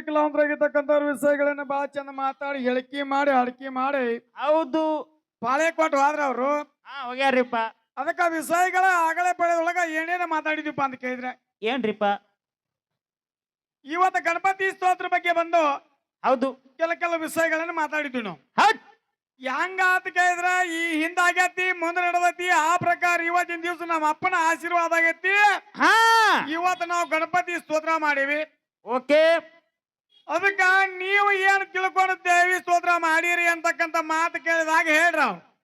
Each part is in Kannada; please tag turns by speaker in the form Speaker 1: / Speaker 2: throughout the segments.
Speaker 1: ಕಿಲೋಮೀಟರ್ ವಿಷಯಗಳನ್ನ ಬಹಳ ಚಂದ ಮಾತಾಡಿ ಹೇಳಿಕೆ ಮಾಡಿ ಅಡಕಿ ಮಾಡಿ.
Speaker 2: ಹೌದು.
Speaker 1: ಪಾಳೆ ಕೊಟ್ಟು ಹೋದ್ರ ಅವ್ರು.
Speaker 2: ಹಾ ಹೋಗ್ಯಾರಿಪ್ಪ
Speaker 1: ಅದಕ್ಕ ವಿಷಯಗಳ ಆಗಲೇ ಪಡೆದೊಳಗ ಏನೇನ ಮಾತಾಡಿದ್ವಿಪ್ಪ ಅಂತ ಕೇಳಿದ್ರೆ.
Speaker 2: ಏನ್ರಿಪ್ಪ?
Speaker 1: ಇವತ್ತು ಗಣಪತಿ ಸ್ತೋತ್ರ ಬಗ್ಗೆ ಬಂದು
Speaker 2: ಹೌದು.
Speaker 1: ಕೆಲ ಕೆಲ ವಿಷಯಗಳನ್ನ ಮಾತಾಡಿದ್ವಿ ನಾವು.
Speaker 2: ಹಟ್!
Speaker 1: ಹೆಂಗ ಅಂತ ಕೇಳಿದ್ರ ಈ ಹಿಂದಾಗೈತಿ ಮುಂದೆ ನಡೆದೈತಿ ಆ ಪ್ರಕಾರ ಇವತ್ತಿನ ದಿವಸ ನಮ್ಮ ಅಪ್ಪನ ಆಶೀರ್ವಾದ ಆಗೈತಿ.
Speaker 2: ಹಾ!
Speaker 1: ಇವತ್ತು ನಾವು ಗಣಪತಿ ಸ್ತೋತ್ರ ಮಾಡೀವಿ.
Speaker 2: ಓಕೆ.
Speaker 1: ಅದಕ್ಕ ನೀವು ಏನ್ ತಿಳ್ಕೊಂಡು ದೇವಿ ಸ್ತೋತ್ರ ಮಾಡಿರಿ ಅಂತಕ್ಕಂತ ಮಾತು ಕೇಳಿದಾಗ ಹೇಳ್ರ.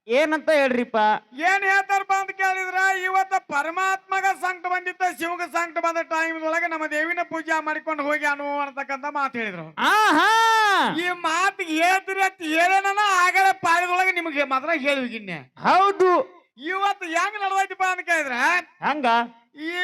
Speaker 2: ಏನಂತ ಹೇಳ್ರಿಪ್ಪ?
Speaker 1: ಏನ್ ಹೇಳ್ತಾರಪ್ಪ ಅಂತ ಕೇಳಿದ್ರ ಇವತ್ತ ಪರಮಾತ್ಮಗ ಸಂಕಟ ಬಂದಿತ್ತ ಶಿವಗ ಸಂಕಟ ಬಂದ ಟೈಮ್ ಒಳಗೆ ನಮ್ಮ ದೇವಿನ ಪೂಜೆ ಮಾಡಿಕೊಂಡು ಹೋಗ್ಯಾನು ಅಂತಕ್ಕಂತ ಮಾತು ಹೇಳಿದ್ರು ಈ ಮಾತು ಹೇಳ್ತೀರಿ ಅಂತ ಹೇಳೇನ ಆಗಲೇ ಪಾಳಿದೊಳಗೆ ನಿಮಗೆ ಮಾತ್ರ ಹೇಳಿಗಿನ್ನೆ
Speaker 2: ಹೌದು.
Speaker 1: ಇವತ್ತು ಹೆಂಗ್ ನಡೆದೈತಿಪ್ಪ ಅಂತ ಕೇಳಿದ್ರ
Speaker 2: ಹಂಗ?
Speaker 1: ಈ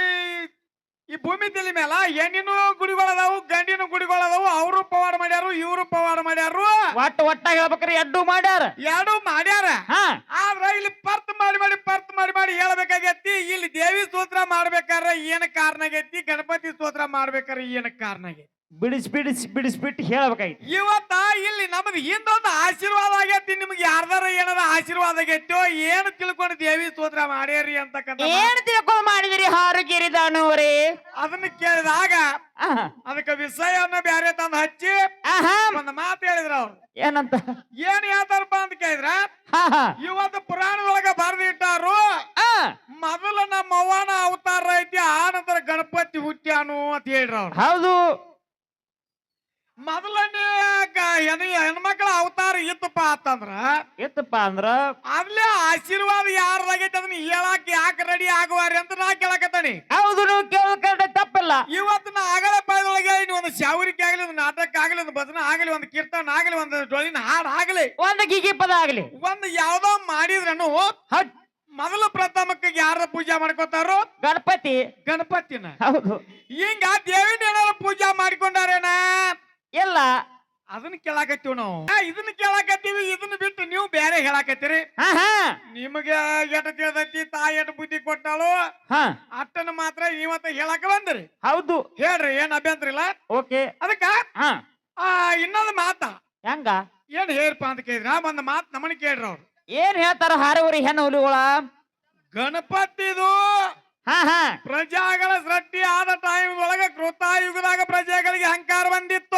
Speaker 1: ಈ ಭೂಮಿ ತಿಳಿ ಮೇಲ ಹೆಣ್ಣಿನ ಗುಡಿಗಳದಾವು ಗಂಡಿನ ಗುಡಿಗಳದಾವು ಅವರು ಪವಾಡ ಮಾಡ್ಯಾರು ಇವರು ಪವಾಡ ಮಾಡ್ಯಾರು.
Speaker 2: ಒಟ್ಟ ಒಟ್ಟ ಹೇಳ್ಬೇಕ್ರಿ ಎಡ್ಡು ಮಾಡ್ಯಾರ.
Speaker 1: ಎರಡು ಮಾಡ್ಯಾರ.
Speaker 2: ಆ
Speaker 1: ಆದ್ರ ಇಲ್ಲಿ ಪರ್ತ್ ಮಾಡಿ ಮಾಡಿ ಪರ್ತ್ ಮಾಡಿ ಮಾಡಿ ಹೇಳ್ಬೇಕಾಗೈತಿ ಇಲ್ಲಿ ದೇವಿ ಸ್ತೋತ್ರ ಮಾಡ್ಬೇಕಾದ್ರೆ ಏನ್ ಕಾರಣ ಆಗೈತಿ ಗಣಪತಿ ಸ್ತೋತ್ರ ಮಾಡ್ಬೇಕಾದ್ರೆ ಏನ್ ಕಾರಣ ಆಗೈತಿ?
Speaker 2: ಬಿಡಿಸ್ ಬಿಡಿಸ್ ಬಿಡಿಸ್ಬಿಟ್ಟು ಹೇಳ್ಬೇಕಾಯ್ತು.
Speaker 1: ಇವತ್ತ ಇಲ್ಲಿ ನಮ್ದು ಹಿಂದೊಂದು ಆಶೀರ್ವಾದ ಆಗೈತಿ. ನಿಮ್ಗೆ ಯಾರ್ದಾರ ಏನಾರ ಆಶೀರ್ವಾದ ಆಗೈತೋ ಏನು ತಿಳ್ಕೊಂಡು ದೇವಿ ಸ್ತೋತ್ರ ಮಾಡ್ಯಾರಿ ಅಂತಕ್ಕಂಥ
Speaker 2: ಏನು ತಿಳ್ಕೊಂಡ್ ಮಾಡಿದಿರಿ ಹಾರುಗಿರಿದಾನವರೇ
Speaker 1: ಅದನ್ನ ಕೇಳಿದಾಗ ಅದಕ್ಕೆ ವಿಷಯನ್ನ ಬ್ಯಾರೆ ತಂದು ಹಚ್ಚಿ
Speaker 2: ಆಹಾ.
Speaker 1: ಒಂದು ಮಾತು ಹೇಳಿದ್ರ ಅವ್ರು.
Speaker 2: ಏನಂತ?
Speaker 1: ಏನ್ ಹೇಳ್ತಾರಪ್ಪ ಅಂತ ಕೇಳಿದ್ರ?
Speaker 2: ಹಾ ಹಾ.
Speaker 1: ಇವತ್ತು ಪುರಾಣದೊಳಗ ಬರ್ದಿಟ್ಟಾರು
Speaker 2: ಆ,
Speaker 1: ಮೊದಲ ನಮ್ಮ ಅವ್ವನ ಅವತಾರ ಐತಿ ಆ ನಂತರ ಗಣಪತಿ ಹುಟ್ಟ್ಯಾನು ಅಂತ ಹೇಳ್ರ ಅವ್ರು.
Speaker 2: ಹೌದು.
Speaker 1: ಮೊದಲನೇ ಹೆಣ್ಮಕ್ಳ ಅವತಾರ ಇತ್ತಪ್ಪ ಅಂತಂದ್ರ
Speaker 2: ಇತ್ತಪ್ಪ ಅಂದ್ರ
Speaker 1: ಅಲ್ಲೇ ಆಶೀರ್ವಾದ ಯಾರ್ದಾಗೈತಿ ಅದನ್ನ ಹೇಳಕ್ ಯಾಕೆ ರೆಡಿ ಆಗುವಾರಿ ಅಂತ ನಾ ಕೇಳಕತ್ತಾನಿ.
Speaker 2: ಹೌದು ನೀವು ಕೇಳ್ಕೊಂಡ್ರೆ ತಪ್ಪಿಲ್ಲ.
Speaker 1: ಇವತ್ತು ನಾ ಆಗಲ ಪಾದೊಳಗೆ ಇನ್ನು ಒಂದು ಶಾವರಿಕೆ ಆಗಲಿ ಒಂದು ನಾಟಕ ಆಗಲಿ ಒಂದು ಭಜನ ಆಗಲಿ ಒಂದು ಕೀರ್ತನ ಆಗಲಿ ಒಂದು ಡೊಳಿನ ಹಾಡು ಆಗಲಿ
Speaker 2: ಒಂದು ಗಿಗಿ ಪದ ಆಗಲಿ.
Speaker 1: ಒಂದು ಯಾವ್ದೋ ಮಾಡಿದ್ರನು ಮೊದಲು ಪ್ರಥಮಕ್ಕೆ ಯಾರ ಪೂಜೆ ಮಾಡ್ಕೋತಾರೋ
Speaker 2: ಗಣಪತಿ.
Speaker 1: ಗಣಪತಿನ.
Speaker 2: ಹೌದು.
Speaker 1: ಹಿಂಗ ದೇವಿನ ಏನಾರ ಪೂಜೆ ಮಾಡ್ಕೊಂಡಾರೇನ?
Speaker 2: ಎಲ್ಲ.
Speaker 1: ಅದನ್ನ ಕೇಳಾಕತ್ತೀವಿ ನಾವು. ಆ, ಇದನ್ನ ಕೇಳಾಕತ್ತೀವಿ ಇದನ್ನ ಬಿಟ್ಟು ನೀವು ಬೇರೆ ಹೇಳಾಕತ್ತೀರಿ.
Speaker 2: ಹಾ ಹಾ.
Speaker 1: ನಿಮಗೆ ಎಟ್ ತಿಳಿದೈತಿ ತಾಯಿ ಎಟ್ ಬುದ್ಧಿ ಕೊಟ್ಟಾಳು
Speaker 2: ಹಾ.
Speaker 1: ಅಟ್ಟನ ಮಾತ್ರ ಇವತ್ತ ಹೇಳಾಕ ಬಂದ್ರಿ.
Speaker 2: ಹೌದು.
Speaker 1: ಹೇಳ್ರಿ ಏನ್ ಅಭ್ಯಂತರ ಇಲ್ಲ?
Speaker 2: ಓಕೆ.
Speaker 1: ಅದಕ್ಕ
Speaker 2: ಹಾ.
Speaker 1: ಆ ಇನ್ನೊಂದು ಮಾತ.
Speaker 2: ಹೆಂಗ?
Speaker 1: ಏನ್ ಹೇಳಪ್ಪ ಅಂತ ಕೇಳಿದ್ರ. ಒಂದ್ ಮಾತ್ ನಮ್ಮನ್ನ ಕೇಳ್ರಿ ಅವ್ರು.
Speaker 2: ಏನ್ ಹೇಳ್ತಾರ ಹಾರವರಿ ಹೆಣ್ಣು ಹುಲಿಗಳ?
Speaker 1: ಗಣಪತಿದು
Speaker 2: ಹಾ ಹಾ.
Speaker 1: ಪ್ರಜಾಗಳ ಸೃಷ್ಟಿ ಆದ ಟೈಮ್ ಒಳಗ ಕೃತಾಯುಗದಾಗ ಪ್ರಜೆಗಳಿಗೆ ಅಹಂಕಾರ ಬಂದಿತ್ತು.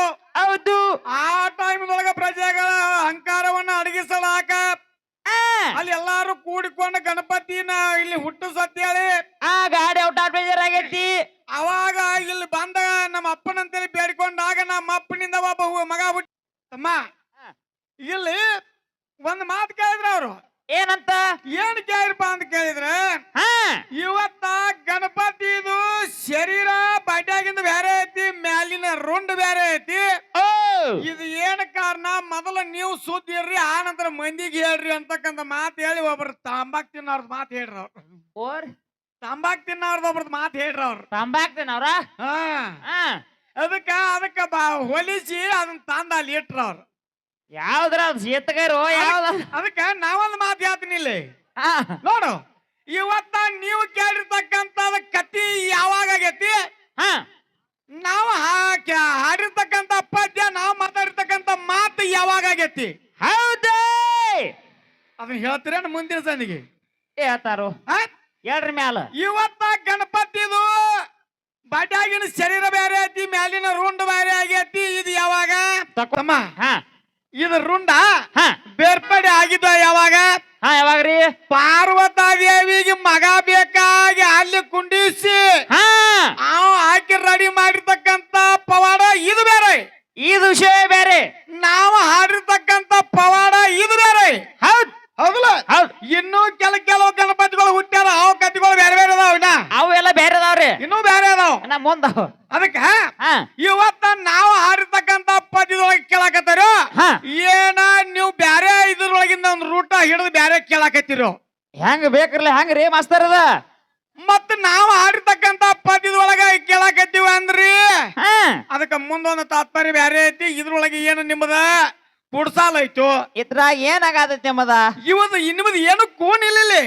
Speaker 1: ಆ ಟೈಮ್ ಒಳಗ ಪ್ರಜೆಗಳ ಅಹಂಕಾರವನ್ನ ಅಡಗಿಸಲಾಕ. ಅಲ್ಲಿ ಎಲ್ಲಾರು ಕೂಡಿಕೊಂಡು ಗಣಪತಿನ ಇಲ್ಲಿ ಹುಟ್ಟು ಸತ್ಯಳಿ
Speaker 2: ಆ ಗಾಡಿ ಔಟ್ ಆಟ್ ಬೇಜಾರಾಗೈತಿ
Speaker 1: ಅವಾಗ ಇಲ್ಲಿ ಬಂದ ನಮ್ಮ ಅಪ್ಪನಂತೇಳಿ ಬೇಡಿಕೊಂಡಾಗ ನಮ್ಮ ಅಪ್ಪನಿಂದ ಒಬ್ಬ ಮಗ ಹುಟ್ಟ ತಮ್ಮ. ಇಲ್ಲಿ ಒಂದ್ ಮಾತು ಕೇಳಿದ್ರ ಅವರು.
Speaker 2: ಏನಂತ?
Speaker 1: ಏನ್ ಕೇಳಿರಪ್ಪ ಅಂತ ಕೇಳಿದ್ರೆ
Speaker 2: ಹಾ.
Speaker 1: ಇವತ್ತ ಗಣಪತಿದು ಶರೀರ ಬಡ್ಯಾಗಿಂದ ಬೇರೆ ಐತಿ ಮ್ಯಾಲಿನ ರುಂಡ್ ಬೇರೆ ಐತಿ
Speaker 2: ಓ
Speaker 1: ಇದು ಏನ್ ಕಾರಣ ಮೊದಲ ನೀವು ಸುದ್ದಿ ಇರ್ರಿ ಆ ನಂತರ ಮಂದಿಗೆ ಹೇಳ್ರಿ ಅಂತಕ್ಕಂಥ ಮಾತು ಹೇಳಿ ಒಬ್ರು ತಾಂಬಾಕ್ ತಿನ್ನೋರ್ದ ಮಾತು ಹೇಳ್ರ ಅವ್ರು.
Speaker 2: ಓರ್?
Speaker 1: ತಂಬಾಕ್ ತಿನ್ನವ್ರದ ಒಬ್ರದ್ ಮಾತು ಹೇಳ್ರ ಅವ್ರು.
Speaker 2: ತಂಬಾಕ್
Speaker 1: ತಿನ್ನವ್ರ
Speaker 2: ಹಾ.
Speaker 1: ಅದಕ್ಕ ಅದಕ್ಕ ಬಾ ಹೊಲಿಸಿ ಅದನ್ನ ತಂದ ಅಲ್ಲಿ ಇಟ್ರ ಅವ್ರು.
Speaker 2: ಯಾವ್ದ್ರ ಎತ್ತಗಾರೋ ಯಾವ್ದ
Speaker 1: ಅದಕ್ಕ ನಾವೊಂದು ಮಾತು ಹೇಳ್ತೀನಿ ಇಲ್ಲಿ.
Speaker 2: ಹಾ.
Speaker 1: ನೋಡು ಇವತ್ತ ನೀವು ಕೇಳಿರ್ತಕ್ಕಂತ ಕತಿ ಯಾವಾಗ ಆಗೈತಿ?
Speaker 2: ಹಾ.
Speaker 1: ನಾವು ಹಾ- ಹಾಡಿರ್ತಕ್ಕಂತ ಪದ್ಯ ನಾವು ಮಾತಾಡಿರ್ತಕ್ಕಂತ ಮಾತು ಯಾವಾಗ ಆಗೈತಿ?
Speaker 2: ಹೌದೇ.
Speaker 1: ಅದನ್ನ ಹೇಳ್ತೀರೇನು ಮುಂದಿನ ಸಂದಿಗೆ
Speaker 2: ಹೇಳ್ತಾರು? ಹೇಳ್ರಿ ಮ್ಯಾಲ.
Speaker 1: ಇವತ್ತ ಗಣಪತಿದು ಬಡ್ಯಾಗಿನ ಶರೀರ ಬೇರೆ ಐತಿ ಮ್ಯಾಲಿನ ರುಂಡ್ ಬೇರೆ ಆಗೈತಿ ಇದು ಯಾವಾಗ? ತಕೊಮ್ಮ
Speaker 2: ಹಾ.
Speaker 1: ಇದು ರುಂಡ
Speaker 2: ಹಾ.
Speaker 1: ಬೇರ್ಪಡೆ ಆಗಿದ್ದ ಯಾವಾಗ?
Speaker 2: ಹಾ ಯಾವಾಗ್ರಿ
Speaker 1: ಪಾರ್ವತಾದೇವಿಗೆ ಮಗ ಬೇಕಾಗಿ ಅಲ್ಲಿ ಕುಂಡಿಸಿ
Speaker 2: ಹಾ
Speaker 1: ಅವ ಹಾಕಿ ರೆಡಿ ಮಾಡಿರ್ತಕ್ಕಂತ ಪವಾಡ ಇದು ಬೇರೆ
Speaker 2: ಇದು ವಿಷಯ ಬೇರೆ
Speaker 1: ನಾವು ಹಾಡಿರ್ತಕ್ಕಂತ ಪವಾಡ ಇದು ಬೇರೆ
Speaker 2: ಹೌದ್
Speaker 1: ಹೌದಲ್ಲ
Speaker 2: ಹೌದ್
Speaker 1: ಇನ್ನೂ ಕೆಲ ಕೆಲವು ಗಣಪತಿಗಳು ಹುಟ್ಟ್ಯಾರ ಅವು ಕತಿಗಳು ಬೇರೆ ಬೇರೆ ಅದಾವ ಇನ್ನ
Speaker 2: ಅವು ಎಲ್ಲ ಬೇರೆ ಅದಾವ್ರಿ
Speaker 1: ಇನ್ನೂ ಬೇರೆ ಅದಕ್ಕ
Speaker 2: ಹಾ.
Speaker 1: ಇವತ್ತ ನಾವು ಹಾರಿರ್ತಕ್ಕಂತ ಪದ್ಯದೊಳಗೆ ಕೇಳಾಕತ್ತಾರ? ಏನ ನೀವು ಬ್ಯಾರೆ ಇದ್ರೊಳಗಿಂದ ಒಂದು ರೂಟ ಹಿಡಿದು ಬ್ಯಾರೆ ಕೇಳಾಕತ್ತಿರೋ?
Speaker 2: ಹೆಂಗ್ ಬೇಕ್ರಲ್ಲ ಹೆಂಗ್ರಿ ಮಾಸ್ತರ್ ಅದ?
Speaker 1: ಮತ್ತ ನಾವು ಹಾಡಿರ್ತಕ್ಕಂತ ಪದ್ಯದೊಳಗ ಕೇಳಾಕತ್ತೀವಿ ಅಂದ್ರಿ?
Speaker 2: ಹಾ.
Speaker 1: ಅದಕ್ಕ ಮುಂದೊಂದು ತಾತ್ಪರ್ಯ ಬ್ಯಾರೆ ಐತಿ ಇದ್ರೊಳಗೆ ಏನು ನಿಮ್ಮದ? ಕುಡ್ಸಾಲ ಐತು.
Speaker 2: ಇದ್ರಾಗ ಏನಾಗತ್ತೆ ನಿಮ್ಮದ?
Speaker 1: ಇವತ್ತು ನಿಮ್ಮದು ಏನು ಕೂನ್ ಇಲ್ಲಿ.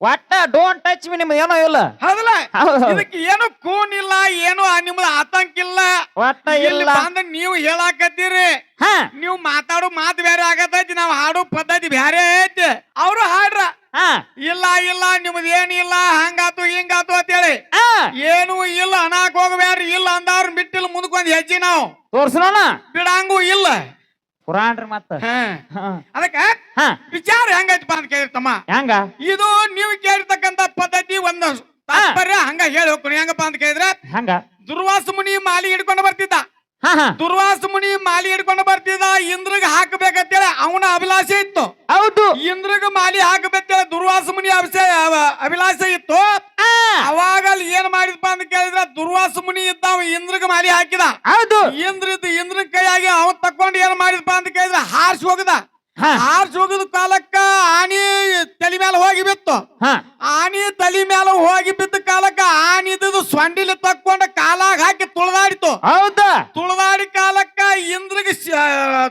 Speaker 2: ಒಟ್ಟ ಡೋಂಟ್ ಟಚ್ ಮಿ ನಿಮ್ದು ಏನೋ ಇಲ್ಲ.
Speaker 1: ಹೌದಲ್ಲ?
Speaker 2: ಹೌದು.
Speaker 1: ಇದಕ್ಕೆ ಏನು ಕೂನ್ ಇಲ್ಲ ಏನು ನಿಮ್ದು ಆತಂಕ ಇಲ್ಲ.
Speaker 2: ಒಟ್ಟ
Speaker 1: ಇಲ್ಲಿ.
Speaker 2: ಇಲ್ಲ
Speaker 1: ಬಂದ ನೀವು ಹೇಳಾಕತ್ತೀರಿ.
Speaker 2: ಹಾ.
Speaker 1: ನೀವು ಮಾತಾಡೋ ಮಾತು ಬೇರೆ ಆಗತೈತಿ ನಾವು ಹಾಡೋ ಪದ್ಧತಿ ಬೇರೆ ಐತಿ. ಅವರು ಹಾಡ್ರ.
Speaker 2: ಹಾ.
Speaker 1: ಇಲ್ಲ ಇಲ್ಲ ನಿಮ್ದು ಏನಿಲ್ಲ ಹಂಗಾತು ಹಿಂಗಾತು ಅಂತೇಳಿ.
Speaker 2: ಆ,
Speaker 1: ಏನು ಇಲ್ಲ ಅನಾಕ್ ಹೋಗ್ಬೇಡ್ರಿ ಇಲ್ಲ ಅಂದವ್ರ ಬಿಟ್ಟಿಲ್ಲ ಮುಂದಕ್ಕೊಂದ್ ಹೆಜ್ಜೆ ನಾವು.
Speaker 2: ತೋರ್ಸೋಣ
Speaker 1: ಬಿಡಂಗೂ ಇಲ್ಲ.
Speaker 2: ಪುರಾಣ್ರಿ ಮತ್ತ.
Speaker 1: ಹಾ.
Speaker 2: ಹಾ.
Speaker 1: ಅದಕ್ಕ ವಿಚಾರ ಹೆಂಗೈತಪ್ಪ ಅಂತ ಕೇಳಿರ್ತಮ್ಮ.
Speaker 2: ಹೆಂಗ?
Speaker 1: ಇದು ನೀವು ಕೇಳಿರ್ತಕ್ಕಂತ ಪದ್ಧತಿ ಒಂದು ತಾತ್ಪರ್ಯ ಹಂಗ ಹೇಳಿ ಹೋಗ್ತೀನಿ. ಹೆಂಗಪ್ಪ ಅಂತ ಕೇಳಿದ್ರೆ
Speaker 2: ಹಂಗ?
Speaker 1: ದುರ್ವಾಸ ಮುನಿ ಮಾಲಿ ಹಿಡ್ಕೊಂಡು ಬರ್ತಿದ್ದ. ದುರ್ವಾಸ ಮುನಿ ಮಾಲಿ ಹಿಡ್ಕೊಂಡು ಬರ್ತಿದ್ದ ಇಂದ್ರಗ್ ಹಾಕಬೇಕಂತೇಳಿ ಅವನ ಅಭಿಲಾಷೆ ಇತ್ತು.
Speaker 2: ಹೌದು.
Speaker 1: ಇಂದ್ರಗ್ ಮಾಲಿ ಹಾಕಬೇಕಂತೇಳಿ ದುರ್ವಾಸ ಮುನಿ ಅವ- ಅಭಿಲಾಷೆ ಇತ್ತು. ಅವಾಗ ಅಲ್ಲಿ ಏನ್ ಮಾಡಿದಪ್ಪ ಅಂತ ಕೇಳಿದ್ರೆ ದುರ್ವಾಸ ಮುನಿ ಇದ್ದ ಇದ್ದಾವ ಇಂದ್ರಗ್ ಮಾಲಿ ಹಾಕಿದ.
Speaker 2: ಹೌದು.
Speaker 1: ಇಂದ್ರ ಇದ್ದು ಇಂದ್ರ ಕೈಯಾಗಿ ಅವನ್ ತಕೊಂಡು ಏನ್ ಮಾಡಿದಪ್ಪ ಅಂತ ಕೇಳಿದ್ರೆ ಹಾರ್ಸಿ ಹೋಗದ.
Speaker 2: ಹಾ.
Speaker 1: ಜೋಗದ ಕಾಲಕ್ಕ ಆನಿ ತಲೆ ಮೇಲೆ ಹೋಗಿ ಬಿತ್ತು. ಆನಿ ತಲೆ ಮೇಲೆ ಹೋಗಿ ಬಿದ್ದ ಕಾಲಕ್ಕ ಆನಿ ಇದ್ದದ್ದು ಸೊಂಡಿಲಿ ತಕ್ಕೊಂಡ ಕಾಲಾಗ ಹಾಕಿ ತುಳಿದಾಡಿತು.
Speaker 2: ಹೌದು?
Speaker 1: ತುಳಿದಾಡಿ ಕಾಲಕ್ಕ ಇಂದ್ರಿಗೆ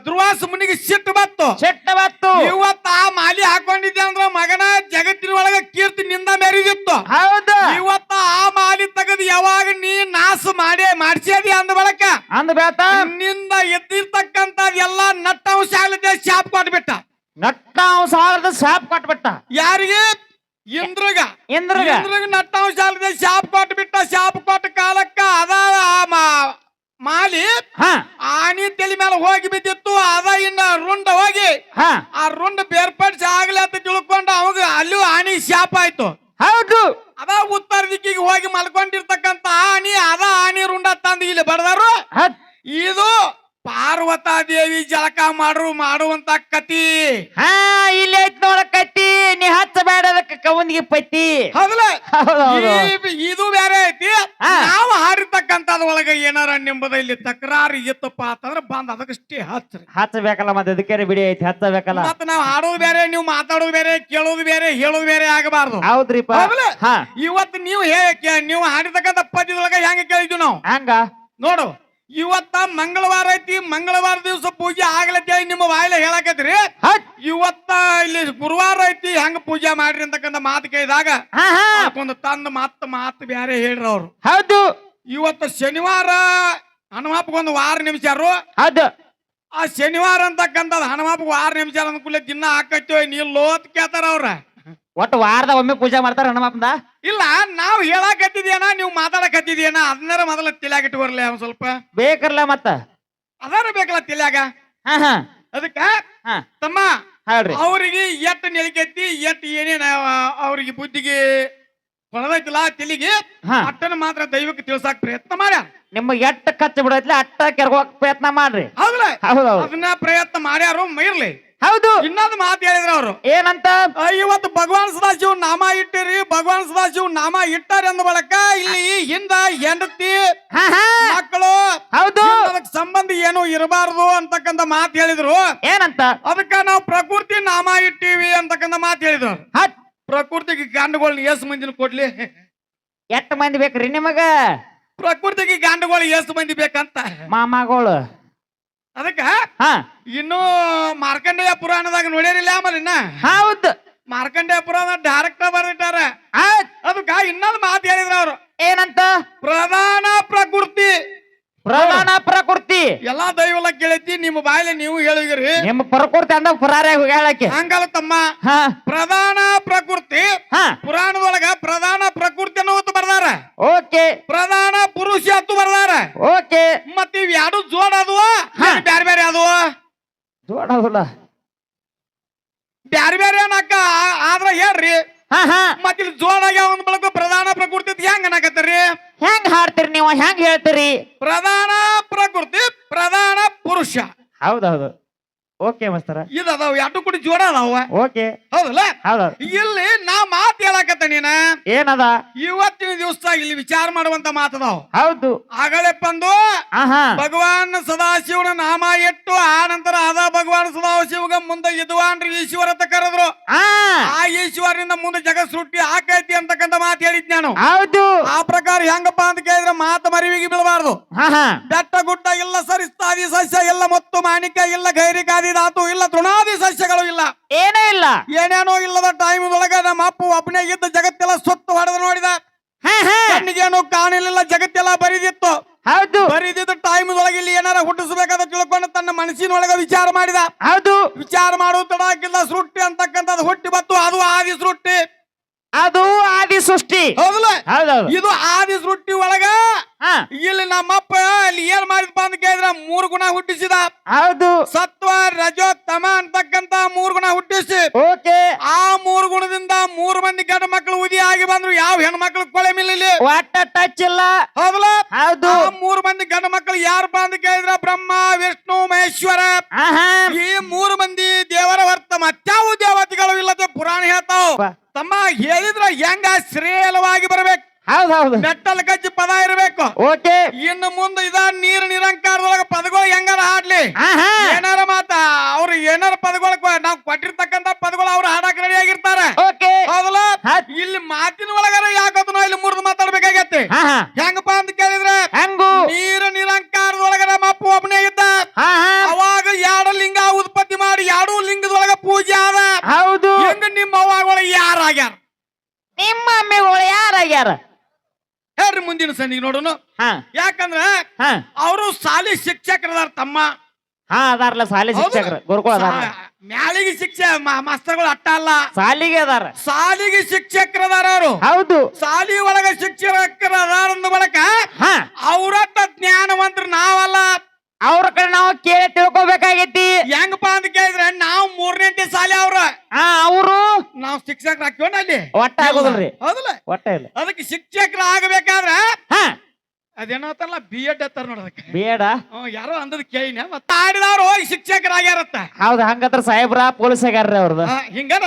Speaker 1: ಧ್ರುವಾಸ ಮುನಿಗೆ ಸಿಟ್ಟು ಬತ್ತು
Speaker 2: ಚೆಟ್ಟ ಬತ್ತು
Speaker 1: ಇವತ್ತ ಆ ಮಾಲಿ ಹಾಕೊಂಡಿದ್ದೆ ಅಂದ್ರ ಮಗನ ಜಗತ್ತಿನ ಒಳಗ ಕೀರ್ತಿ ನಿಂದ ಮೆರೆದಿತ್ತು
Speaker 2: ಹೌದು
Speaker 1: ಇವತ್ತ ಆ ಮಾಲಿ ತೆಗೆದು ಯಾವಾಗ ನೀ ನಾಶ ಮಾಡೇ ಮಾಡ್ಸ್ಯಾದಿ ಅಂದ ಬಳಕ
Speaker 2: ಅಂದ ಬೇತ
Speaker 1: ನಿಂದ ಎದ್ದಿರ್ತಕ್ಕಂತ ಎಲ್ಲ ನಟ್ಟಂಶ ಆಗ್ಲಿದೆ ಶಾಪ್ ಕೊಟ್ಬಿಟ್ಟ
Speaker 2: ನಟ್ಟ ಅವ್ ಸಾಲದ ಸಾಪ್ ಕೊಟ್ಬಿಟ್ಟ
Speaker 1: ಯಾರಿಗೆ ಇಂದ್ರಗ
Speaker 2: ಇಂದ್ರಗ
Speaker 1: ಇಂದ್ರಗ ನಟ್ಟಂಶ ಆಗ್ಲಿದೆ ಶಾಪ್ ಕೊಟ್ಬಿಟ್ಟ ಶಾಪ್ ಕೊಟ್ಟ ಕಾಲಕ್ಕ ಅದ ಆ ಮಾ- ಮಾಲಿ
Speaker 2: ಹಾ
Speaker 1: ತಲೆ ಹೋಗಿ ಬಿದ್ದಿತ್ತು ಅದ ಇನ್ನ ರುಂಡ ಹೋಗಿ
Speaker 2: ಹಾ.
Speaker 1: ಆ ರುಂಡ ಬೇರ್ಪಡಿಸಿ ಆಗ್ಲಿ ಅಂತ ತಿಳ್ಕೊಂಡು ಅವಾಗ ಅಲ್ಲೂ ಆನಿ ಶಾಪ ಆಯ್ತು.
Speaker 2: ಹೌದು.
Speaker 1: ಅದ ಉತ್ತರ ದಿಕ್ಕಿಗೆ ಹೋಗಿ ಮಲ್ಕೊಂಡಿರ್ತಕ್ಕಂತ ಆನಿ ಅದ ಆನಿ ರುಂಡ ತಂದು ಇಲ್ಲಿ ಬಡದಾರು.
Speaker 2: ಹತ್
Speaker 1: ಇದು ಪಾರ್ವತಾ ದೇವಿ ಜಳಕ ಮಾಡ್ರು ಮಾಡುವಂತ ಕತಿ.
Speaker 2: ಹಾ ಇಲ್ಲಿ ಐತ್ ನೋಡ ಕತ್ತಿ ನೀ ಹಚ್ಚಬೇಡ ಅದಕ್ಕೆ ಪಟ್ಟಿ. ಪತ್ತಿ
Speaker 1: ಹೌದಲ್ಲ ಈ- ಇದು ಬೇರೆ ಐತಿ.
Speaker 2: ಹಾ.
Speaker 1: ನಾವು ಹಾರಿರ್ತಕ್ಕಂಥದ್ ಒಳಗ ಏನಾರ ನಿಂಬದ ಇಲ್ಲಿ ತಕರಾರು ಇತ್ತಪ್ಪ ಅಂತಂದ್ರ ಬಂದ್ ಅದಕ್ಕಷ್ಟೇ ಹಚ್ಚ್ರಿ.
Speaker 2: ಹಚ್ಚಬೇಕಲ್ಲ ಮತ್ತೆ ಅದಕ್ಕೆ ಬಿಡಿ ಐತಿ ಹಚ್ಚಬೇಕಲ್ಲ?
Speaker 1: ಮತ್ತ ನಾವ್ ಹಾಡೋದು ಬೇರೆ ನೀವು ಮಾತಾಡೋದು ಬೇರೆ ಕೇಳೋದು ಬೇರೆ ಹೇಳೋದು ಬೇರೆ ಆಗಬಾರ್ದು.
Speaker 2: ಹೌದ್ರಿಪ್ಪ.
Speaker 1: ಹೌದಲ್ಲ?
Speaker 2: ಹಾ.
Speaker 1: ಇವತ್ತು ನೀವು ಹೇ ಕೇ- ನೀವು ಹಾಡಿರ್ತಕ್ಕಂಥ ಪದ್ಯದೊಳಗ ಹೆಂಗ ಕೇಳಿದ್ವಿ ನಾವು?
Speaker 2: ಹಂಗ?
Speaker 1: ನೋಡು ಇವತ್ತ ಮಂಗಳವಾರ ಐತಿ ಮಂಗಳವಾರ ದಿವಸ ಪೂಜೆ ಆಗ್ಲತ್ತೇಳಿ ನಿಮ್ಮ ಬಾಯಿಲೆ ಹೇಳಕತ್ರಿ ಇವತ್ತ ಇಲ್ಲಿ ಗುರುವಾರ ಐತಿ ಹೆಂಗ ಪೂಜೆ ಮಾಡ್ರಿ ಅಂತಕ್ಕಂಥ ಮಾತು ಕೇಳಿದಾಗ
Speaker 2: ಹಾ ಹಾ.
Speaker 1: ಒಂದು ತಂದ ಮತ್ತ ಮಾತು ಬೇರೆ ಹೇಳ್ರಿ ಅವ್ರು.
Speaker 2: ಹೌದು.
Speaker 1: ಇವತ್ತು ಶನಿವಾರ ಹನುಮಪ್ಪಗೊಂದು ವಾರ ನಿಮಿಷಾರು
Speaker 2: ಅದ.
Speaker 1: ಆ ಶನಿವಾರ ಅಂತಕ್ಕಂಥದ್ದು ಹನುಮಪ್ಪಗ ವಾರ ನಿಮಿಷ ಅನ್ಕೂಲ ದಿನ ಹಾಕತ್ತೋ ನೀ ಲೋತ್ ಕೇಳ್ತಾರ ಅವ್ರ.
Speaker 2: ಒಟ್ಟು ವಾರದ ಒಮ್ಮೆ ಪೂಜೆ ಮಾಡ್ತಾರ ಹನುಮಪ್ಪಂದ?
Speaker 1: ಇಲ್ಲ ನಾವು ಹೇಳಕತ್ತಿದ್ಯೇನ ನೀವು ಮಾತಾಡಕತ್ತಿದ್ಯೇನ ಅದನ್ನ ಮೊದಲ ತಿಳಿಯಾಗಿಟ್ಟು ಬರ್ಲಿ ಅವ್ನ್ ಸ್ವಲ್ಪ.
Speaker 2: ಬೇಕರ್ಲ ಮತ್ತ?
Speaker 1: ಅದಾರ ಬೇಕಲ್ಲ ತಿಳಿಯಾಗ?
Speaker 2: ಹಾ ಹಾ.
Speaker 1: ಅದಕ್ಕ
Speaker 2: ಹಾ.
Speaker 1: ತಮ್ಮ
Speaker 2: ಹೇಳ್ರಿ.
Speaker 1: ಅವ್ರಿಗೆ ಎತ್ತ ನೆಲಿಕೈತಿ ಎತ್ತ ಏನೇನ ಅವ್ರಿಗೆ ಬುದ್ಧಿಗೆ ಹೊಳದೈತಿಲ್ಲ ತಿಳಿಗೆ
Speaker 2: ಹಾ.
Speaker 1: ಅಟ್ಟನ ಮಾತ್ರ ದೈವಕ್ಕೆ ತಿಳ್ಸಾಕ್ ಪ್ರಯತ್ನ ಮಾಡ್ಯಾರ
Speaker 2: ನಿಮ್ಮ ಎಟ್ಟ ಕಚ್ಚ ಬಿಡತ್ಲಿ ಅಟ್ಟ ಕೆರ್ಗೋಕ್ ಪ್ರಯತ್ನ ಮಾಡ್ರಿ.
Speaker 1: ಹೌದಲ್ಲ
Speaker 2: ಹೌದು
Speaker 1: ಅದನ್ನ ಪ್ರಯತ್ನ ಮಾಡ್ಯಾರು ಮೈರ್ಲಿ.
Speaker 2: ಹೌದು.
Speaker 1: ಇನ್ನೊಂದು ಮಾತು ಹೇಳಿದ್ರ ಅವರು.
Speaker 2: ಏನಂತ?
Speaker 1: ಇವತ್ತು ಭಗವಾನ್ ಸದಾಶಿವ ನಾಮ ಇಟ್ಟಿರಿ ಭಗವಾನ್ ಸದಾಶಿವ ನಾಮ ಇಟ್ಟಾರೆ ಅಂದ ಬಳಕ ಇಲ್ಲಿ ಹಿಂದ ಹೆಂಡತಿ
Speaker 2: ಹಾ ಹಾ.
Speaker 1: ಮಕ್ಕಳು
Speaker 2: ಹೌದು.
Speaker 1: ಹಿಂದ್ ಅದಕ್ ಸಂಬಂಧ ಏನು ಇರಬಾರದು ಅಂತಕ್ಕಂತ ಮಾತು ಹೇಳಿದ್ರು.
Speaker 2: ಏನಂತ?
Speaker 1: ಅದಕ್ಕ ನಾವು ಪ್ರಕೃತಿ ನಾಮ ಇಟ್ಟಿವಿ ಅಂತಕ್ಕಂತ ಮಾತು ಹೇಳಿದ್ರು.
Speaker 2: ಹತ್.
Speaker 1: ಪ್ರಕೃತಿಗೆ ಗಂಡುಗಳನ್ನ ಎಷ್ಟು ಮಂದಿನ ಕೊಡ್ಲಿ.
Speaker 2: ಎಷ್ಟ್ ಮಂದಿ ಬೇಕ್ರಿ ನಿಮಗ?
Speaker 1: ಪ್ರಕೃತಿಗೆ ಗಂಡುಗಳು ಎಷ್ಟು ಮಂದಿ ಬೇಕಂತ.
Speaker 2: ಮಾಮಾಗಳು.
Speaker 1: ಅದಕ್ಕ?
Speaker 2: ಹಾ.
Speaker 1: ಇನ್ನು ಮಾರ್ಕಂಡೇಯ ಪುರಾಣದಾಗ ನೋಡ್ಯಾರಿಲ್ಲ ಆಮೇಲೆ ಇನ್ನ?
Speaker 2: ಹೌದು.
Speaker 1: ಮಾರ್ಕಂಡೇಯ ಪುರಾಣ ಡೈರೆಕ್ಟ್ ಬರ್ದಿಟ್ಟಾರ ಅದಕ್ಕ ಇನ್ನೊಂದು ಮಾತು ಹೇಳಿದ್ರ ಅವ್ರು.
Speaker 2: ಏನಂತ?
Speaker 1: ಪ್ರಧಾನ ಪ್ರಕೃತಿ.
Speaker 2: ಪ್ರಧಾನ ಪ್ರಕೃತಿ.
Speaker 1: ಎಲ್ಲಾ ದೈವಲ ಕೇಳೈತಿ ನಿಮ್ಮ ಬಾಯಲ್ಲಿ ನೀವು ಹೇಳಿದ್ರಿ.
Speaker 2: ನಿಮ್ಮ ಪ್ರಕೃತಿ ಅಂದ ಪುರಾರ ಹೇಳಕ್ಕೆ.
Speaker 1: ಹಂಗಲ್ಲ ತಮ್ಮ.
Speaker 2: ಹಾ.
Speaker 1: ಪ್ರಧಾನ ಪ್ರಕೃತಿ
Speaker 2: ಹಾ.
Speaker 1: ಪುರಾಣದೊಳಗ ಪ್ರಧಾನ ಪ್ರಕೃತಿ ಅಂತ ಬರ್ದಾರ.
Speaker 2: ಓಕೆ.
Speaker 1: ಪ್ರಧಾನ ಪುರುಷ ಅಂತ ಬರ್ದಾರ.
Speaker 2: ಓಕೆ.
Speaker 1: ಮತ್ ಇವ್ ಎರಡು ಜೋಡ್ ಅದುವ?
Speaker 2: ಹಾ.
Speaker 1: ಬ್ಯಾರೆ ಬ್ಯಾರೆ ಅದುವ?
Speaker 2: ನೋಡೋದಿಲ್ಲ
Speaker 1: ಬ್ಯಾರೆ ಬ್ಯಾರೆ ಅನ್ನಕ ಆ- ಆದ್ರ ಹೇಳ್ರಿ.
Speaker 2: ಹಾ ಹಾ
Speaker 1: ಮತ್ ಇಲ್ಲಿ ಜೋಡಾಗ್ಯಾವ ಒಂದ್ ಬಳಕ ಪ್ರಧಾನ ಪ್ರಕೃತಿ ಹೆಂಗ್ ಅನ್ನಕತ್ತೀರಿ?
Speaker 2: ಹೆಂಗ್ ಹಾಡ್ತೀರಿ ನೀವು? ಹೆಂಗ್ ಹೇಳ್ತೀರಿ?
Speaker 1: ಪ್ರಧಾನ ಪ್ರಕೃತಿ ಪ್ರಧಾನ ಪುರುಷ.
Speaker 2: ಹೌದೌದು ಓಕೆ ಮಸ್ತರ
Speaker 1: ಇದು ಅದಾವ ಎರಡು ಕೂಡಿ ಜೋಡ ಅದಾವ.
Speaker 2: ಓಕೆ
Speaker 1: ಹೌದಲ್ಲ?
Speaker 2: ಹೌದು.
Speaker 1: ಇಲ್ಲಿ ನಾ ಮಾತ್ ಹೇಳಕತ್ತ ನೀನ.
Speaker 2: ಏನದ?
Speaker 1: ಇವತ್ತಿನ ದಿವಸ ಇಲ್ಲಿ ವಿಚಾರ ಮಾಡುವಂತ ಮಾತದಾವ್
Speaker 2: ಹೌದು.
Speaker 1: ಆಗಲೇ ಬಂದು ಭಗವಾನ್ ಸದಾಶಿವನ ನಾಮ ಇಟ್ಟು ಆ ನಂತರ ಅದ ಭಗವಾನ್ ಸದಾಶಿವಗ ಮುಂದೆ ಇದುವಾನ್ರಿ ಈಶ್ವರ ಅಂತ ಕರೆದ್ರು.
Speaker 2: ಆ.
Speaker 1: ಆ ಈಶ್ವರನಿಂದ ಮುಂದೆ ಜಗತ್ ಸೃಷ್ಟಿ ಆಕೈತಿ ಅಂತಕ್ಕಂತ ಮಾತು ಹೇಳಿದ್ ನಾನು.
Speaker 2: ಹೌದು.
Speaker 1: ಆ ಪ್ರಕಾರ ಹೆಂಗಪ್ಪ ಅಂತ ಕೇಳಿದ್ರೆ ಮಾತು ಮರಿವಿಗೆ ಬೀಳಬಾರ್ದು.
Speaker 2: ಹಾ
Speaker 1: ಬೆಟ್ಟ ಗುಡ್ಡ ಇಲ್ಲ ಸರಿಸ್ತಾದಿ ಸಸ್ಯ ಇಲ್ಲ ಮತ್ತು ಮಾಣಿಕ ಇಲ್ಲ ಗೈರಿಕಾದಿ ಧಾತು ಇಲ್ಲ ತೃಣಾದಿ ಸಸ್ಯಗಳು ಇಲ್ಲ.
Speaker 2: ಏನೇ ಇಲ್ಲ.
Speaker 1: ಏನೇನೋ ಇಲ್ಲದ ಟೈಮ್ ಒಳಗೆ ನಮ್ಮ ಅಪ್ಪ ಒಬ್ಬನೇ ಇದ್ದ ಜಗತ್ತೆಲ್ಲ ಸುತ್ತು ಹೊಡೆದು ನೋಡಿದ.
Speaker 2: ಹಾ ಹಾ.
Speaker 1: ಕಣ್ಣಿಗೇನು ಕಾಣಲಿಲ್ಲ ಜಗತ್ತೆಲ್ಲ ಬರಿದಿತ್ತು.
Speaker 2: ಹೌದು.
Speaker 1: ಬರಿದಿದ್ದ ಒಳಗೆ ಇಲ್ಲಿ ಏನಾರ ಹುಟ್ಟಿಸ್ಬೇಕಾದ ತಿಳ್ಕೊಂಡು ತನ್ನ ಮನಸ್ಸಿನೊಳಗ ವಿಚಾರ ಮಾಡಿದ.
Speaker 2: ಹೌದು.
Speaker 1: ವಿಚಾರ ಮಾಡುವ ತಡಾಕಿಲ್ಲ ಸೃಷ್ಟಿ ಅಂತಕ್ಕಂಥದ್ದು ಹುಟ್ಟಿ ಬತ್ತು ಅದು ಆದಿ ಸೃಷ್ಟಿ.
Speaker 2: ಅದು ಆದಿ ಸೃಷ್ಟಿ.
Speaker 1: ಹೌದಲ್ಲ?
Speaker 2: ಹೌದೌದು.
Speaker 1: ಇದು ಆದಿ ಸೃಷ್ಟಿ ಒಳಗ ಇಲ್ಲಿ ನಮ್ಮಪ್ಪ ಅಲ್ಲಿ ಏನ್ ಮಾಡಿದ್ಪ ಅಂತ ಕೇಳಿದ್ರ ಮೂರು ಗುಣ ಹುಟ್ಟಿಸಿದ.
Speaker 2: ಹೌದು.
Speaker 1: ಸತ್ವ ರಜೋ ತಮ ಅಂತಕ್ಕಂತ ಮೂರು ಗುಣ ಹುಟ್ಟಿಸಿ.
Speaker 2: ಓಕೆ.
Speaker 1: ಆ ಮೂರು ಗುಣದಿಂದ ಮೂರು ಮಂದಿ ಗಂಡ ಮಕ್ಕಳು ಉದಿ ಆಗಿ ಬಂದ್ರು. ಯಾವ ಹೆಣ್ಮಕ್ಳು ಕೊಳೆ ಮಿಲ್ಲಿ
Speaker 2: ವಾಟ ಟಚ್ ಇಲ್ಲ.
Speaker 1: ಹೌದಲ್ಲ?
Speaker 2: ಹೌದು.
Speaker 1: ಮೂರು ಮಂದಿ ಗಂಡ ಮಕ್ಕಳು ಯಾರಪ್ಪ ಅಂತ ಕೇಳಿದ್ರ ಬ್ರಹ್ಮ ವಿಷ್ಣು ಮಹೇಶ್ವರ. ಈ ಮೂರು ಮಂದಿ ದೇವರ ವರ್ತ ಮತ್ತಾವು ದೇವತೆಗಳು ಇಲ್ಲದೆ ಪುರಾಣ ಹೇಳ್ತಾವ. ತಮ್ಮ ಹೇಳಿದ್ರ ಹೆಂಗ ಶ್ರೇಯಲವಾಗಿ ಬರ್ಬೇಕು
Speaker 2: ಹೌದು
Speaker 1: ಮೆಟ್ಟಲ್ ಪದ ಇರಬೇಕು.
Speaker 2: ಓಕೆ.
Speaker 1: ಇನ್ನು ಮುಂದೆ ಇದ ನೀರು ನಿರಂಕಾರದೊಳಗ ಪದಗಳು ಹೆಂಗಾರ ಹಾಡ್ಲಿ? ಏನಾರ ಮಾತ? ಅವ್ರು ಏನಾರ ಪದಗಳು ನಾವ್ ಕೊಟ್ಟಿರ್ತಕ್ಕಂತ ಪದಗಳು ಅವ್ರು ಹಾಡಕ್ ರೆಡಿ ಆಗಿರ್ತಾರೆ.
Speaker 2: ಓಕೆ.
Speaker 1: ಹೌದಲ್ಲ? ಇಲ್ಲಿ ಮಾತಿನ ಒಳಗಾರ ಯಾಕಂತ ನಾವು ಇಲ್ಲಿ ಮುರಿದು ಮಾತಾಡ್ಬೇಕಾಗತ್ತೆ ಹೆಂಗಪ್ಪ ಅಂತ ಕೇಳಿದ್ರೆ
Speaker 2: ಹೆಂಗು?
Speaker 1: ನೀರ ನಿರಂಕಾರದೊಳಗ ನಮ್ಮ ಅಪ್ಪ ಒಬ್ಬನೇ ಇದ್ದ. ಅವಾಗ ಎರಡು ಲಿಂಗ ಉತ್ಪತ್ತಿ ಮಾಡಿ ಎರಡೂ ಲಿಂಗದೊಳಗ ಪೂಜೆ ಆದ.
Speaker 2: ಹೌದು.
Speaker 1: ಹೆಂಗ ನಿಮ್ಮ ಯಾರು ಯಾರಾಗ್ಯಾರ?
Speaker 2: ನಿಮ್ಮ ಅಮ್ಮಿಗಳು ಯಾರಾಗ್ಯಾರ?
Speaker 1: ಹೇಳ್ರಿ ಮುಂದಿನ ಸಂದಿಗೆ ನೋಡೋಣ
Speaker 2: ಹಾ.
Speaker 1: ಯಾಕಂದ್ರ
Speaker 2: ಹಾ.
Speaker 1: ಅವರು ಸಾಲಿ ಶಿಕ್ಷಕರದಾರ ತಮ್ಮ.
Speaker 2: ಹಾ ಅದಾರಲ್ಲ ಸಾಲಿ ಶಿಕ್ಷಕರು ಅದಾರ.
Speaker 1: ಮ್ಯಾಲಿಗೆ ಶಿಕ್ಷೆ ಮ- ಮಾಸ್ತರ್ಗಳು ಅಟ್ಟ ಅಲ್ಲ.
Speaker 2: ಸಾಲಿಗೆ ಅದಾರ.
Speaker 1: ಸಾಲಿಗೆ ಶಿಕ್ಷಕರದಾರ ಅವರು.
Speaker 2: ಹೌದು.
Speaker 1: ಸಾಲಿ ಒಳಗ ಶಿಕ್ಷಕರದಾರ ಅಂದ ಬಳಕ
Speaker 2: ಹಾ.
Speaker 1: ಅವ್ರತ್ತ ಜ್ಞಾನವಂತರು ನಾವಲ್ಲ.
Speaker 2: ಅವ್ರ ಕಡೆ ನಾವು ಕೇಳಿ ತಿಳ್ಕೊಬೇಕಾಗೈತಿ.
Speaker 1: ಹೆಂಗಪ್ಪ ಅಂತ ಕೇಳಿದ್ರೆ ನಾವು ಮೂರನೇ ಸಾಲಿ ಅವ್ರ.
Speaker 2: ಹಾ ಅವರು?
Speaker 1: ನಾವು ಶಿಕ್ಷಕರ ಹಾಕ್ಯೋಣ ಅಲ್ಲಿ.
Speaker 2: ಒಟ್ಟ ಆಗೋದಿಲ್ರಿ.
Speaker 1: ಹೌದಲ್ಲ.
Speaker 2: ಒಟ್ಟ ಇಲ್ಲ.
Speaker 1: ಅದಕ್ಕೆ ಶಿಕ್ಷಕರ ಆಗಬೇಕಾದ್ರೆ
Speaker 2: ಹಾ.
Speaker 1: ಅದೇನತ್ತಲ್ಲ ಬಿ ಎಡ್ ಹತ್ತಾರ ನೋಡೋದಕ್ಕೆ
Speaker 2: ಬಿ
Speaker 1: ಎಡ್ ಯಾರೋ ಅಂದದ್ ಕೇಳಿನ ಮತ್ತ ಆಡಿದವ್ರು ಹೋಗಿ ಶಿಕ್ಷಕರಾಗ್ಯಾರತ್ತ
Speaker 2: ಹೌದು ಹಂಗತ್ರ ಸಾಹೇಬ್ರ ಪೊಲೀಸ್ ಆಗ್ಯಾರ್ರಿ ಅವ್ರದ್ದು
Speaker 1: ಹಿಂಗನ?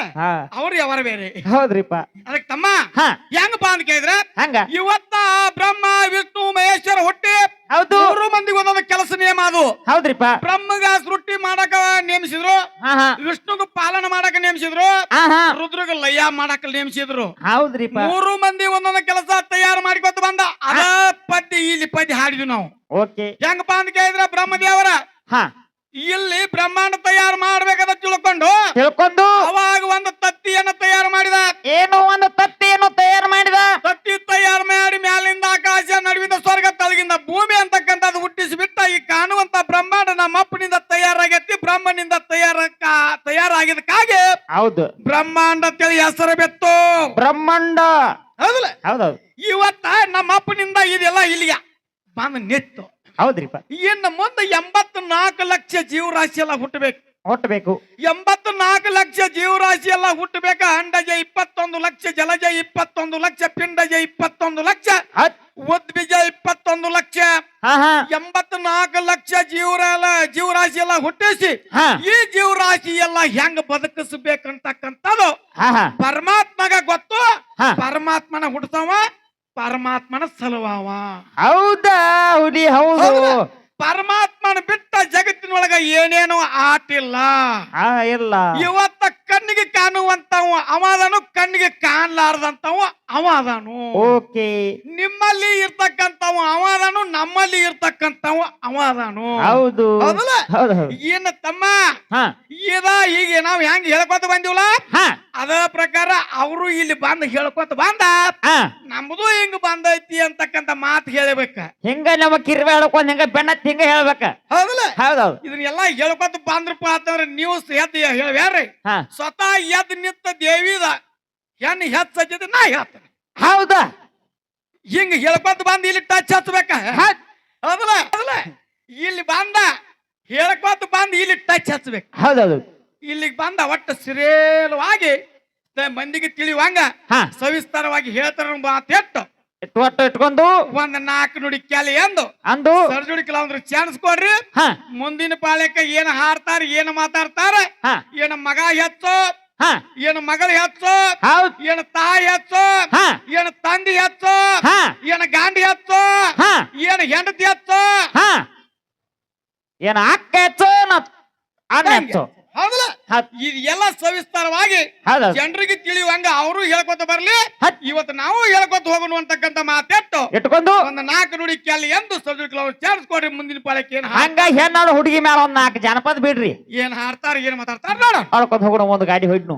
Speaker 1: ಅವ್ರು ಯಾವಾರ ಬೇರೆ.
Speaker 2: ಹೌದ್ರಿಪ್ಪ.
Speaker 1: ಅದಕ್ಕೆ ತಮ್ಮ
Speaker 2: ಹಾ.
Speaker 1: ಹೆಂಗಪ್ಪ ಅಂತ ಕೇಳಿದ್ರೆ
Speaker 2: ಹಂಗ?
Speaker 1: ಇವತ್ತ ಬ್ರಹ್ಮ ವಿಷ್ಣು ಮಹೇಶ್ವರ ಹುಟ್ಟಿ
Speaker 2: ಹೌದು.
Speaker 1: ಮೂರು ಮಂದಿಗೆ ಒಂದೊಂದು ಕೆಲಸ ನಿಯಮ ಅದು.
Speaker 2: ಹೌದ್ರಿಪ್ಪ.
Speaker 1: ಬ್ರಹ್ಮಗ ಸೃಷ್ಟಿ ಮಾಡಕ ನೇಮಿಸಿದ್ರು.
Speaker 2: ಹಾ ಹಾ.
Speaker 1: ವಿಷ್ಣುಗ ಪಾಲನ ಮಾಡಕ ನೇಮಿಸಿದ್ರು.
Speaker 2: ಹಾ ಹಾ.
Speaker 1: ರುದ್ರಗ ಲಯ ಮಾಡಕ ನೇಮಿಸಿದ್ರು.
Speaker 2: ಹೌದ್ರಿಪ್ಪ.
Speaker 1: ಮೂರು ಮಂದಿ ಒಂದೊಂದು ಕೆಲಸ ತಯಾರು ಮಾಡಿಕೊತ ಬಂದ. ಅದ ಪದ್ಯ ಇಲ್ಲಿ ಪದ್ಯ ಹಾಡಿದ್ವಿ ನಾವು.
Speaker 2: ಓಕೆ.
Speaker 1: ಹೆಂಗಪ್ಪ ಅಂತ ಕೇಳಿದ್ರೆ ಬ್ರಹ್ಮದೇವರ
Speaker 2: ಹಾ.
Speaker 1: ಇಲ್ಲಿ ಬ್ರಹ್ಮಾಂಡ ತಯಾರು ಮಾಡ್ಬೇಕಂತ ತಿಳ್ಕೊಂಡು
Speaker 2: ತಿಳ್ಕೊಂಡು
Speaker 1: ಅವಾಗ ಒಂದು ತತ್ತಿಯನ್ನು ತಯಾರು ಮಾಡಿದ.
Speaker 2: ಏನೋ ಒಂದು ತತ್ತಿಯನ್ನು ತಯಾರು ಮಾಡಿದ.
Speaker 1: ತತ್ತಿ ತಯಾರು ಮಾಡಿ ಮ್ಯಾಲಿಂದ ಆಕಾಶ ನಡುವಿನ ಸ್ವರ್ಗ ತಳಗಿಂದ ಭೂಮಿ ಅಂತಕ್ಕಂಥದ್ದು ಹುಟ್ಟಿಸಿಬಿಟ್ಟ ಈ ಕಾಣುವಂತ ಬ್ರಹ್ಮಾಂಡ ನಮ್ಮ ಅಪ್ಪನಿಂದ ತಯಾರಾಗೈತಿ ಬ್ರಹ್ಮನಿಂದ ತಯಾರ ತಯಾರಾಗಿದ್ದಕ್ಕಾಗಿ
Speaker 2: ಹೌದು.
Speaker 1: ಬ್ರಹ್ಮಾಂಡ ತಿಳಿ ಹೆಸರು ಬೆತ್ತು.
Speaker 2: ಬ್ರಹ್ಮಾಂಡ.
Speaker 1: ಹೌದಲ್ಲ?
Speaker 2: ಹೌದೌದು.
Speaker 1: ಇವತ್ತ ನಮ್ಮ ಅಪ್ಪನಿಂದ ಇದೆಲ್ಲ ಇಲ್ಲಿಯ. ಬಂದು ನಿತ್ತು
Speaker 2: ಹೌದ್ರಿಪ್ಪ.
Speaker 1: ಇನ್ನು ಮುಂದೆ ಎಂಬತ್ತು ನಾಲ್ಕು ಲಕ್ಷ ಜೀವರಾಶಿ ಎಲ್ಲ ಹುಟ್ಟಬೇಕು.
Speaker 2: ಹೊಟ್ಟಬೇಕು.
Speaker 1: ಎಂಬತ್ತು ನಾಲ್ಕು ಲಕ್ಷ ಜೀವರಾಶಿ ಎಲ್ಲ ಹುಟ್ಟಬೇಕ. ಅಂಡಜ ಇಪ್ಪತ್ತೊಂದು ಲಕ್ಷ ಜಲಜ ಇಪ್ಪತ್ತೊಂದು ಲಕ್ಷ ಪಿಂಡಜ ಇಪ್ಪತ್ತೊಂದು ಲಕ್ಷ ಉದ್ಬಿಜ ಇಪ್ಪತ್ತೊಂದು ಲಕ್ಷ. ಎಂಬತ್ತು ನಾಲ್ಕು ಲಕ್ಷ ಜೀವರ ಜೀವರಾಶಿ ಎಲ್ಲ ಹುಟ್ಟಿಸಿ ಈ ಜೀವರಾಶಿ ಎಲ್ಲ ಹೆಂಗ್ ಬದುಕಿಸ್ಬೇಕಂತಕ್ಕಂಥದ್ದು ಪರಮಾತ್ಮಗ ಗೊತ್ತು. ಪರಮಾತ್ಮನ ಹುಟ್ಟತಾವ ಪರಮಾತ್ಮನ ಸಲುವಾವ.
Speaker 2: ಹೌದಾ ಹುಲಿ ಹೌದು.
Speaker 1: ಹೌದಾ? ಪರಮಾತ್ಮನ ಬಿಟ್ಟ ಜಗತ್ತಿನೊಳಗ ಏನೇನು ಆಟಿಲ್ಲ.
Speaker 2: ಆ, ಇಲ್ಲ.
Speaker 1: ಇವತ್ತ ಕಣ್ಣಿಗೆ ಕಾಣುವಂತವ ಅವಾದನು ಕಣ್ಣಿಗೆ ಕಾಣಲಾರದಂತವು ಅವಾದನು.
Speaker 2: ಓಕೆ.
Speaker 1: ನಿಮ್ಮಲ್ಲಿ ಇರ್ತಕ್ಕಂಥವು ಅವಾದನು ನಮ್ಮಲ್ಲಿ ಇರ್ತಕ್ಕಂಥವ
Speaker 2: ಹೌದು.
Speaker 1: ಹೌದಲ್ಲ?
Speaker 2: ಹೌದು
Speaker 1: ಏನ ತಮ್ಮ?
Speaker 2: ಹಾ.
Speaker 1: ಇದ ಈಗ ನಾವ್ ಹೆಂಗ್ ಹೇಳ್ಕೊತ ಬಂದಿವಲ್ಲ?
Speaker 2: ಹಾ.
Speaker 1: ಅದ ಪ್ರಕಾರ ಅವರು ಇಲ್ಲಿ ಬಂದ್ ಹೇಳ್ಕೊತ ಬಂದ.
Speaker 2: ಹಾ.
Speaker 1: ನಮ್ದು ಹಿಂಗ್ ಬಂದೈತಿ ಅಂತಕ್ಕಂತ ಮಾತು ಹೇಳಬೇಕ.
Speaker 2: ಹಿಂಗ ನಮ್ಮ ಕಿರ್ವೆ ಹೇಳ್ಕೊಂಡ್ ಹಿಂಗ ಬೆನ್ನತ್ ಹಿಂಗ ಹೇಳ್ಬೇಕ.
Speaker 1: ಹೌದಲ್ಲ?
Speaker 2: ಹೌದೌದು
Speaker 1: ಇದನ್ನೆಲ್ಲ ಹೇಳ್ಕೊತ ಬಂದ್ರಪ್ಪ ಅಂತಂದ್ರೆ ನೀವು ಎದ್ದು ಹೇಳ್ಯಾರ್ರಿ
Speaker 2: ಹಾ.
Speaker 1: ಸ್ವತಃ ಎದ್ ನಿಂತ ದೇವಿದ ಹೆಣ್ಣು ಹೆಚ್ಚ ನಾ ಹೇಳ್ತೇನೆ.
Speaker 2: ಹೌದಾ.
Speaker 1: ಹಿಂಗ್ ಹೇಳ್ಕೊತ ಬಂದ್ ಇಲ್ಲಿ ಟಚ್ ಹಚ್ಬೇಕ. ಹೌದಲ್ಲ ಹೌದಲ್ಲ ಇಲ್ಲಿ ಬಂದ ಹೇಳ್ಕೊತ ಬಂದ್ ಇಲ್ಲಿ ಟಚ್ ಹಚ್ಬೇಕು.
Speaker 2: ಹೌದೌದು.
Speaker 1: ಇಲ್ಲಿಗೆ ಬಂದ ಒಟ್ಟು ಸಿರೇಲವಾಗಿ ತ- ಮಂದಿಗೆ ತಿಳಿಯುವಂಗ
Speaker 2: ಹಾ.
Speaker 1: ಸವಿಸ್ತಾರವಾಗಿ ಹೇಳ್ತಾರ ಮಾತೆಟ್ಟು
Speaker 2: ಒಟ್ಟು ಇಟ್ಕೊಂಡು
Speaker 1: ಒಂದ್ ನಾಲ್ಕು ನುಡಿ ಕ್ಯಾಲಿ ಎಂದು
Speaker 2: ಅಂದು
Speaker 1: ಸರ್ಜುಡಿ ಕೆಲವೊಂದ್ರ ಚಾನ್ಸ್ ಕೊಡ್ರಿ
Speaker 2: ಹಾ.
Speaker 1: ಮುಂದಿನ ಪಾಳ್ಯಕ್ಕ ಏನ್ ಹಾರ್ತಾರ ಏನ್ ಮಾತಾಡ್ತಾರ
Speaker 2: ಏನ
Speaker 1: ಏನ್ ಮಗ ಹೆಚ್ಚು ಏನ್ ಮಗಳ ಹೆಚ್ಚು? ಏನ್ ತಾಯಿ ಹೆಚ್ಚು?
Speaker 2: ಹಾ.
Speaker 1: ಏನ್ ತಂದಿ ಹೆಚ್ಚು?
Speaker 2: ಹಾ.
Speaker 1: ಏನ್ ಗಾಂಡಿ ಹೆಚ್ಚು?
Speaker 2: ಹಾ.
Speaker 1: ಏನ್ ಹೆಂಡತಿ ಹೆಚ್ಚು?
Speaker 2: ಹಾ. ಏನ ಅಕ್ಕ ಹೆಚ್ಚು? ಅಣ್ಣ ಹೆಚ್ಚು?
Speaker 1: ಹೌದಲ್ಲ.
Speaker 2: ಹೌದ್
Speaker 1: ಇದು ಎಲ್ಲ ಸವಿಸ್ತಾರವಾಗಿ ಜನರಿಗೆ ತಿಳಿಯುವಂಗ ಅವರು ಹೇಳ್ಕೊತ ಬರ್ಲಿ.
Speaker 2: ಹತ್.
Speaker 1: ಇವತ್ತು ನಾವು ಹೇಳ್ಕೊತ ಹೋಗೋಣ ಅಂತಕ್ಕಂತ ಮಾತೆಟ್ಟು
Speaker 2: ಇಟ್ಕೊಂಡು
Speaker 1: ಒಂದು ನಾಲ್ಕು ನುಡಿ ಕೆಲ್ಲಿ ಎಂದು ಸಬ್ಜೆಕ್ಟ್ ಸೇರಿಸ್ಕೊಡ್ರಿ ಮುಂದಿನ ಪಾಲಕ್ಕೆ ಏನ್
Speaker 2: ಹಂಗ ಹೆಣ್ಣು ಹುಡುಗಿ ಮೇಲೆ ಒಂದ್ ನಾಲ್ಕು ಜನಪದ ಬಿಡ್ರಿ.
Speaker 1: ಏನ್ ಹಾಡ್ತಾರ ಏನ್ ಮಾತಾಡ್ತಾರ ನೋಡ.
Speaker 2: ಹೋಗೋಣ ಒಂದು ಗಾಡಿ ಹೊಯ್ನು